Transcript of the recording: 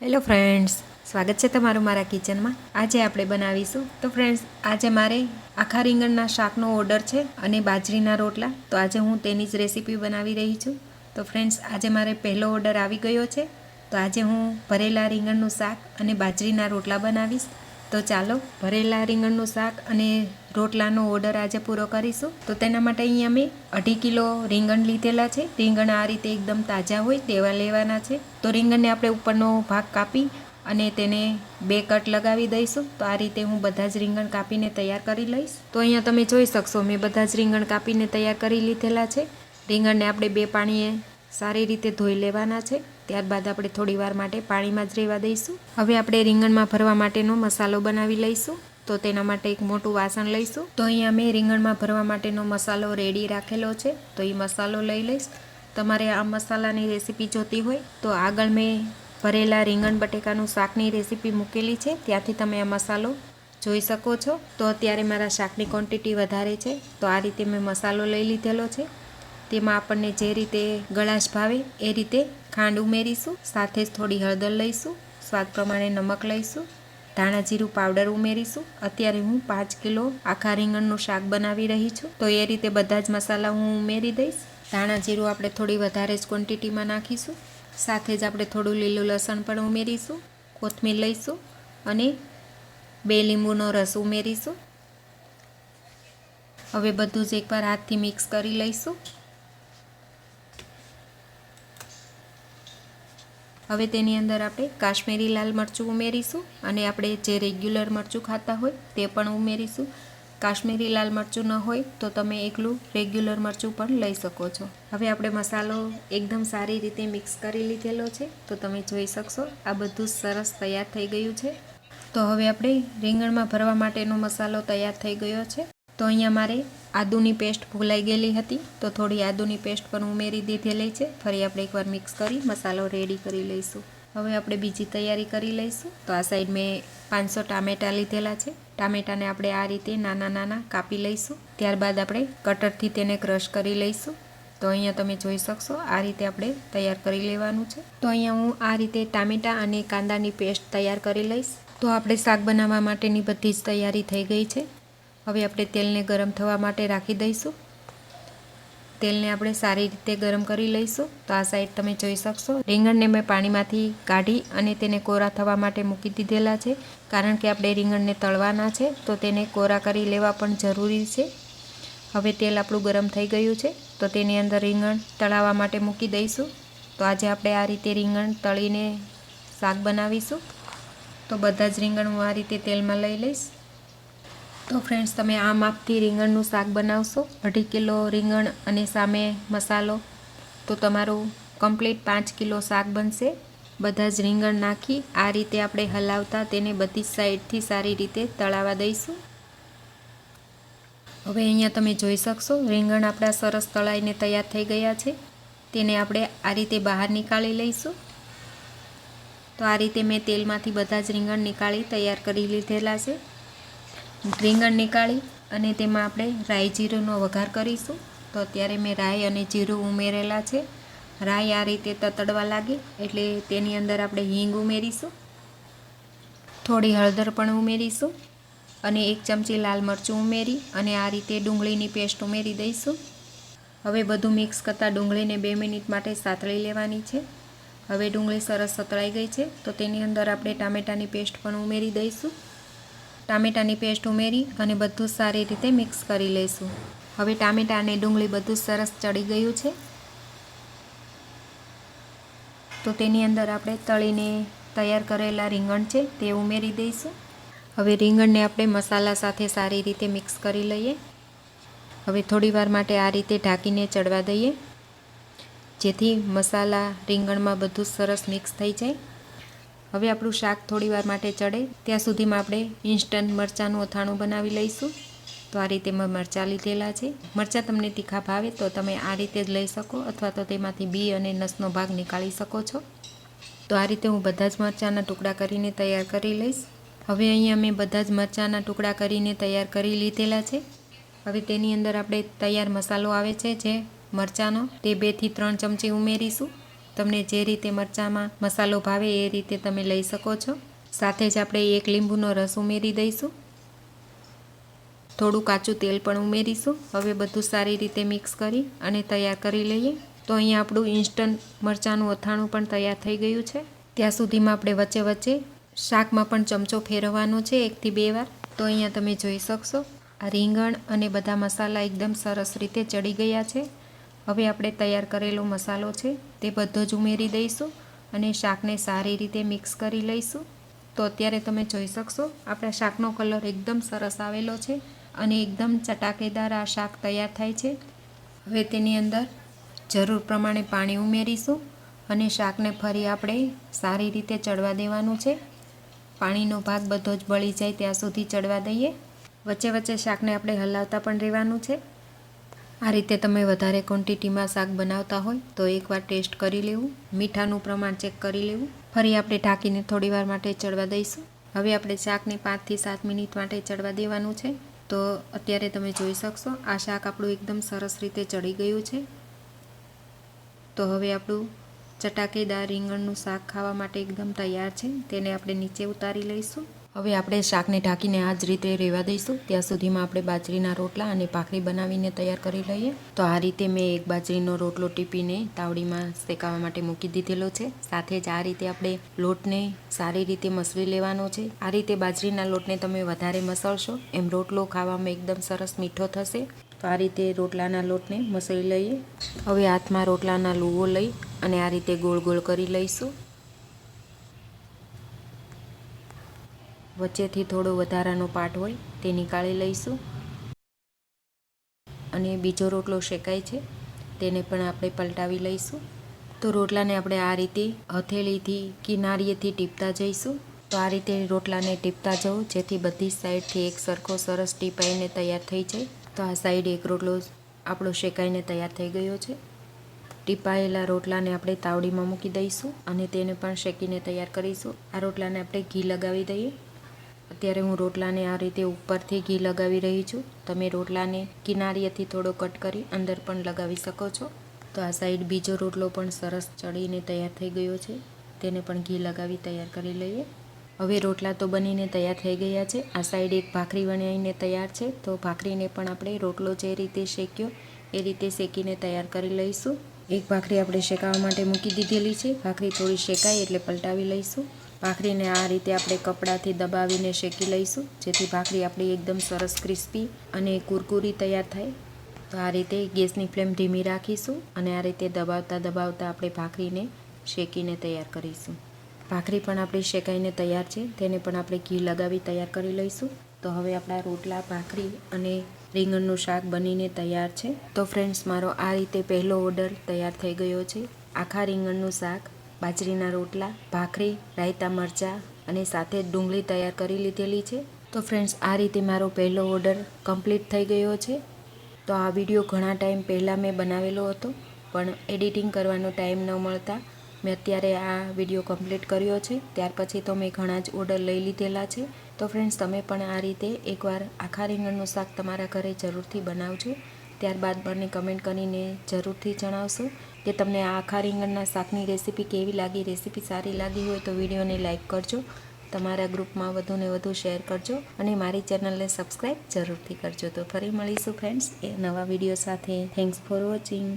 Hello friends સ્વાગત છે તમારું મારા કિચનમાં આજે આપણે બનાવીશું. તો ફ્રેન્ડ્સ આજે મારે આખા રીંગણના શાકનો ઓર્ડર છે અને બાજરીના રોટલા. તો આજે હું તેની જ રેસીપી બનાવી રહી છું. તો ફ્રેન્ડ્સ આજે મારે પહેલો ઓર્ડર આવી ગયો છે. તો આજે હું ભરેલા રીંગણનું શાક અને બાજરીના રોટલા બનાવીશ. તો ચાલો, ભરેલા રીંગણનું શાક અને રોટલાનો ઓર્ડર આજે પૂરો કરીશું. તો તેના માટે અહીંયા મેં અઢી કિલો રીંગણ લીધેલા છે. રીંગણ આ રીતે એકદમ તાજા હોય, તેવા લેવાના છે. તો રીંગણને આપણે ઉપરનો ભાગ કાપી અને તેને બે કટ લગાવી દઈશું. તો આ રીતે હું બધા જ રીંગણ કાપીને તૈયાર કરી લઈશ. તો અહીંયા તમે જોઈ શકશો, મેં બધા જ રીંગણ કાપીને તૈયાર કરી લીધેલા છે. રીંગણને આપણે બે પાણીએ સારી રીતે ધોઈ લેવાના છે. ત્યારબાદ આપણે થોડી વાર માટે પાણીમાં જ રહેવા દઈશું. હવે આપણે રીંગણમાં ભરવા માટેનો મસાલો બનાવી લઈશું. તો તેના માટે એક મોટું વાસણ લઈશું. તો અહીંયા મેં રીંગણમાં ભરવા માટેનો મસાલો રેડી રાખેલો છે. તો એ મસાલો લઈ લઈશ. તમારે આ મસાલાની રેસીપી જોતી હોય તો આગળ મેં ભરેલા રીંગણ બટેકાનું શાકની રેસીપી મૂકેલી છે. ત્યાંથી તમે આ મસાલો જોઈ શકો છો. તો અત્યારે મારા શાકની ક્વોન્ટિટી વધારે છે. તો આ રીતે મેં મસાલો લઈ લીધેલો છે. તેમાં આપણને જે રીતે ગળાશ ભાવે, એ રીતે ખાંડ ઉમેરીશું, સાથે જ થોડી હળદર લઈશું, સ્વાદ પ્રમાણે નમક લઈશું, ધાણા જીરું પાવડર ઉમેરીશું. અત્યારે હું પાંચ કિલો આખા રીંગણનું શાક બનાવી રહી છું. તો એ રીતે બધા જ મસાલા હું ઉમેરી દઈશ. ધાણા જીરું આપણે થોડી વધારે જ ક્વોન્ટિટીમાં નાખીશું. સાથે જ આપણે થોડું લીલું લસણ પણ ઉમેરીશું, કોથમીર લઈશું અને બે લીંબુનો રસ ઉમેરીશું. હવે બધું જ એકવાર હાથથી મિક્સ કરી લઈશું. હવે તેની અંદર આપણે કાશ્મીરી લાલ મરચું ઉમેરીશું અને આપણે જે રેગ્યુલર મરચું ખાતા હોય તે પણ ઉમેરીશું. કાશ્મીરી લાલ મરચું ન હોય તો તમે એકલું રેગ્યુલર મરચું પણ લઈ શકો છો. હવે આપણે મસાલો એકદમ સારી રીતે મિક્સ કરી લીધેલો છે તો તમે જોઈ શકશો આ બધું સરસ તૈયાર થઈ ગયું છે. તો હવે આપણે રીંગણમાં ભરવા માટેનો મસાલો તૈયાર થઈ ગયો છે. તો અહીંયા મારે આદુની પેસ્ટ ભૂલાઈ ગયેલી હતી, તો થોડી આદુની પેસ્ટ પણ ઉમેરી દીધેલી છે. ફરી આપણે એકવાર મિક્સ કરી મસાલો રેડી કરી લઈશું. હવે આપણે બીજી તૈયારી કરી લઈશું. તો આ સાઈડ મેં પાંચસો ટામેટાં લીધેલા છે. ટામેટાને આપણે આ રીતે નાના નાના કાપી લઈશું. ત્યારબાદ આપણે કટરથી તેને ક્રશ કરી લઈશું. તો અહીંયા તમે જોઈ શકશો, આ રીતે આપણે તૈયાર કરી લેવાનું છે. તો અહીંયા હું આ રીતે ટામેટાં અને કાંદાની પેસ્ટ તૈયાર કરી લઈશ. તો આપણે શાક બનાવવા માટેની બધી જ તૈયારી થઈ ગઈ છે. હવે આપણે તેલને ગરમ થવા માટે રાખી દઈશું. તેલને આપણે સારી રીતે ગરમ કરી લઈશું. તો આ સાઈડ તમે જોઈ શકશો. રીંગણને મેં પાણીમાંથી કાઢી અને તેને કોરા થવા માટે મૂકી દીધેલા છે. કારણ કે આપણે રીંગણને તળવાના છે, તો તેને કોરા કરી લેવા પણ જરૂરી છે. હવે તેલ આપણું ગરમ થઈ ગયું છે, તો તેની અંદર રીંગણ તળાવવા માટે મૂકી દઈશું. તો આજે આપણે આ રીતે રીંગણ તળીને શાક બનાવીશું. તો બધા જ રીંગણ હું આ રીતે તેલમાં લઈ લઈશ. તો ફ્રેન્ડ્સ તમે આ માપથી રીંગણનું શાક બનાવશો, અઢી કિલો રીંગણ અને સામે મસાલો, તો તમારું કમ્પ્લીટ પાંચ કિલો શાક બનશે. બધા જ રીંગણ નાખી આ રીતે આપણે હલાવતા તેને બધી સાઈડથી સારી રીતે તળાવા દઈશું. હવે અહીંયા તમે જોઈ શકશો, રીંગણ આપણા સરસ તળાઈને તૈયાર થઈ ગયા છે. તેને આપણે આ રીતે બહાર નીકાળી લઈશું. તો આ રીતે મેં તેલમાંથી બધા જ રીંગણ નીકાળી તૈયાર કરી લીધેલા છે. રીંગણ નીકાળી અને તેમાં આપણે રાઈ જીરુંનો વઘાર કરીશું. તો અત્યારે મેં રાઈ અને જીરું ઉમેરેલા છે. રાઈ આ રીતે તતડવા લાગે એટલે તેની અંદર આપણે હિંગ ઉમેરીશું. થોડી હળદર પણ ઉમેરીશું અને એક ચમચી લાલ મરચું ઉમેરી અને આ રીતે ડુંગળીની પેસ્ટ ઉમેરી દઈશું. હવે બધું મિક્સ કરતાં ડુંગળીને બે મિનિટ માટે સાતળી લેવાની છે. હવે ડુંગળી સરસ સતળાઈ ગઈ છે. તો તેની અંદર આપણે ટામેટાની પેસ્ટ પણ ઉમેરી દઈશું. ટામેટાની પેસ્ટ ઉમેરી અને બધું સારી રીતે મિક્સ કરી લઈશું. હવે ટામેટા અને ડુંગળી બધું સરસ ચડી ગયું છે. તો તેની અંદર આપણે તળીને તૈયાર કરેલા રીંગણ છે તે ઉમેરી દઈશું. હવે રીંગણને આપણે મસાલા સાથે સારી રીતે મિક્સ કરી લઈએ. હવે થોડીવાર માટે આ રીતે ઢાંકીને ચડવા દઈએ. જેથી મસાલા રીંગણમાં બધું સરસ મિક્સ થઈ જાય. હવે આપણું શાક થોડી વાર માટે ચડે. ત્યાં સુધીમાં આપણે ઇન્સ્ટન્ટ મરચાંનું અથાણું બનાવી લઈશું. તો આ રીતે મેં, મરચાં લીધેલા છે. મરચાં તમને તીખા ભાવે તો તમે આ રીતે જ લઈ શકો અથવા તો તેમાંથી બી અને નસનો ભાગ નીકાળી શકો છો. તો આ રીતે હું બધા જ મરચાંના ટુકડા કરીને તૈયાર કરી લઈશ. હવે અહીંયા મેં બધા જ મરચાંના ટુકડા કરીને તૈયાર કરી લીધેલા છે. હવે તેની અંદર આપણે તૈયાર મસાલો આવે છે જે મરચાંનો તે બેથી ત્રણ ચમચી ઉમેરીશું. તમને જે રીતે મરચાંમાં મસાલો ભાવે એ રીતે તમે લઈ શકો છો. સાથે જ આપણે એક લીંબુનો રસ ઉમેરી દઈશું. થોડું કાચું તેલ પણ ઉમેરીશું. હવે બધું સારી રીતે મિક્સ કરી અને તૈયાર કરી લઈએ. તો અહીંયા આપણું ઇન્સ્ટન્ટ મરચાંનું અથાણું પણ તૈયાર થઈ ગયું છે. ત્યાં સુધીમાં આપણે વચ્ચે વચ્ચે શાકમાં પણ ચમચો ફેરવવાનો છે, એકથી બે વાર. તો અહીંયા તમે જોઈ શકશો, આ રીંગણ અને બધા મસાલા એકદમ સરસ રીતે ચડી ગયા છે. હવે આપણે તૈયાર કરેલો મસાલો છે. તે બધો જ ઉમેરી દઈશું અને શાકને સારી રીતે મિક્સ કરી લઈશું. તો અત્યારે તમે જોઈ શકશો, આપણા શાકનો કલર એકદમ સરસ આવેલો છે અને એકદમ ચટાકેદાર આ શાક તૈયાર થાય છે. હવે તેની અંદર જરૂર પ્રમાણે પાણી ઉમેરીશું અને શાકને ફરી આપણે સારી રીતે ચડવા દેવાનું છે. પાણીનો ભાગ બધો જ બળી જાય ત્યાં સુધી ચડવા દઈએ. વચ્ચે વચ્ચે શાકને આપણે હલાવતા પણ રહેવાનું છે. આ રીતે તમે વધારે ક્વોન્ટિટીમાં શાક બનાવતા હોય તો એકવાર ટેસ્ટ કરી લેવું, મીઠાનું પ્રમાણ ચેક કરી લેવું. ફરી આપણે ઢાંકીને થોડીવાર માટે ચડવા દઈશું. હવે આપણે શાકને પાંચથી સાત મિનિટ માટે ચડવા દેવાનું છે. તો અત્યારે તમે જોઈ શકશો, આ શાક આપણું એકદમ સરસ રીતે ચડી ગયું છે. તો હવે આપણું ચટાકેદાર રીંગણનું શાક ખાવા માટે એકદમ તૈયાર છે. તેને આપણે નીચે ઉતારી લઈશું. હવે આપણે શાકને ઢાંકીને આ જ રીતે રહેવા દઈશું. ત્યાં સુધીમાં આપણે બાજરીના રોટલા અને ભાખરી બનાવીને તૈયાર કરી લઈએ. તો આ રીતે મેં એક બાજરીનો રોટલો ટીપીને તાવડીમાં શેકાવા માટે મૂકી દીધેલો છે. સાથે જ આ રીતે આપણે લોટને સારી રીતે મસળી લેવાનો છે. આ રીતે બાજરીના લોટને તમે વધારે મસળશો. એમ રોટલો ખાવામાં એકદમ સરસ મીઠો થશે. તો આ રીતે રોટલાના લોટને મસળી લઈએ. હવે હાથમાં રોટલાના લુવો લઈ અને આ રીતે ગોળ ગોળ કરી લઈશું. વચ્ચેથી થોડો વધારાનો પાટ હોય તે નીકાળી લઈશું. અને બીજો રોટલો શેકાય છે, તેને પણ આપણે પલટાવી લઈશું. તો રોટલાને આપણે આ રીતે હથેળીથી કિનારીએથી ટીપતા જઈશું. તો આ રીતે રોટલાને ટીપતા જવું, જેથી બધી સાઈડથી એક સરખો સરસ ટીપાઈને તૈયાર થઈ જાય. તો આ સાઈડ એક રોટલો આપણો શેકાઈને તૈયાર થઈ ગયો છે. ટીપાયેલા રોટલાને આપણે તાવડીમાં મૂકી દઈશું અને તેને પણ શેકીને તૈયાર કરીશું. આ રોટલાને આપણે ઘી લગાવી દઈએ. અત્યારે હું રોટલાને આ રીતે ઉપરથી ઘી લગાવી રહી છું. તમે રોટલાને કિનારીએથી થોડો કટ કરી અંદર પણ લગાવી શકો છો. તો આ સાઈડ બીજો રોટલો પણ સરસ ચડીને તૈયાર થઈ ગયો છે. તેને પણ ઘી લગાવી તૈયાર કરી લઈએ. હવે રોટલા તો બનીને તૈયાર થઈ ગયા છે. આ સાઈડ એક ભાખરી બનાવીને તૈયાર છે. તો ભાખરીને પણ આપણે રોટલો જે રીતે શેક્યો એ રીતે શેકીને તૈયાર કરી લઈશું. એક ભાખરી આપણે શેકાવા માટે મૂકી દીધેલી છે. ભાખરી થોડી શેકાય એટલે પલટાવી લઈશું. ભાખરીને આ રીતે આપણે કપડાથી દબાવીને શેકી લઈશું, જેથી ભાખરી આપણી એકદમ સરસ ક્રિસ્પી અને કુરકુરી તૈયાર થાય. તો આ રીતે ગેસની ફ્લેમ ધીમી રાખીશું અને આ રીતે દબાવતા દબાવતા આપણે ભાખરીને શેકીને તૈયાર કરીશું. ભાખરી પણ આપણી શેકાઈને તૈયાર છે, તેને પણ આપણે ઘી લગાવી તૈયાર કરી લઈશું. તો હવે આપણા રોટલા, ભાખરી અને રીંગણનું શાક બનીને તૈયાર છે. તો ફ્રેન્ડ્સ, મારો આ રીતે પહેલો ઓર્ડર તૈયાર થઈ ગયો છે. આખા રીંગણનું શાક બાજરીના રોટલા, ભાખરી, રાયતા મરચાં અને સાથે ડુંગળી તૈયાર કરી લીધેલી છે. તો ફ્રેન્ડ્સ આ રીતે મારો પહેલો ઓર્ડર કમ્પ્લીટ થઈ ગયો છે. તો આ વીડિયો ઘણા ટાઈમ પહેલાં મેં બનાવેલો હતો, પણ એડિટિંગ કરવાનો ટાઈમ ન મળતા મેં અત્યારે આ વીડિયો કમ્પ્લીટ કર્યો છે. ત્યાર પછી તો મેં ઘણા જ ઓર્ડર લઈ લીધેલા છે. તો ફ્રેન્ડ્સ તમે પણ આ રીતે એકવાર આખા રીંગણનું શાક તમારા ઘરે જરૂરથી બનાવજો. ત્યારબાદ મને કમેન્ટ કરીને જરૂરથી જણાવશો કે તમને આખા રીંગણના શાકની રેસીપી કેવી લાગી, રેસીપી સારી લાગી હોય તો વિડીયોને લાઇક કરજો, તમારા ગ્રુપમાં વધુને વધુ શેર કરજો અને મારી ચેનલને સબસ્ક્રાઈબ જરૂરથી કરજો. તો ફરી મળીશું ફ્રેન્ડ્સ એ નવા વીડિયો સાથે. Thanks for watching